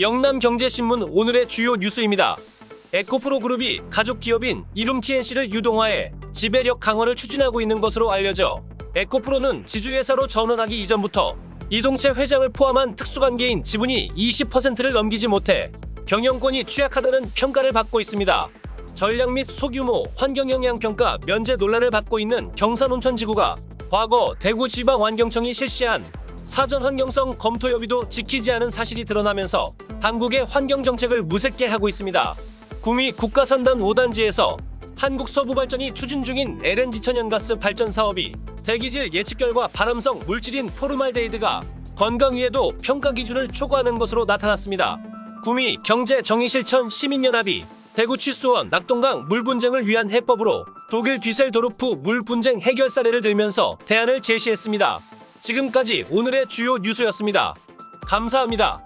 영남경제신문 오늘의 주요 뉴스입니다. 에코프로 그룹이 가족 기업인 이룸 TNC를 유동화해 지배력 강화를 추진하고 있는 것으로 알려져 에코프로는 지주회사로 전환하기 이전부터 이동채 회장을 포함한 특수관계인 지분이 20%를 넘기지 못해 경영권이 취약하다는 평가를 받고 있습니다. 전략 및 소규모 환경영향평가 면제 논란을 받고 있는 경산온천지구가 과거 대구지방환경청이 실시한 사전 환경성 검토 여부도 지키지 않은 사실이 드러나면서 당국의 환경 정책을 무색게 하고 있습니다. 구미 국가산단 5단지에서 한국 서부 발전이 추진 중인 LNG 천연가스 발전 사업이 대기질 예측 결과 발암성 물질인 포르말데이드가 건강 위에도 평가 기준을 초과하는 것으로 나타났습니다. 구미 경제 정의 실천 시민연합이 대구 취수원 낙동강 물 분쟁을 위한 해법으로 독일 뒤셀도르프 물 분쟁 해결 사례를 들면서 대안을 제시했습니다. 지금까지 오늘의 주요 뉴스였습니다. 감사합니다.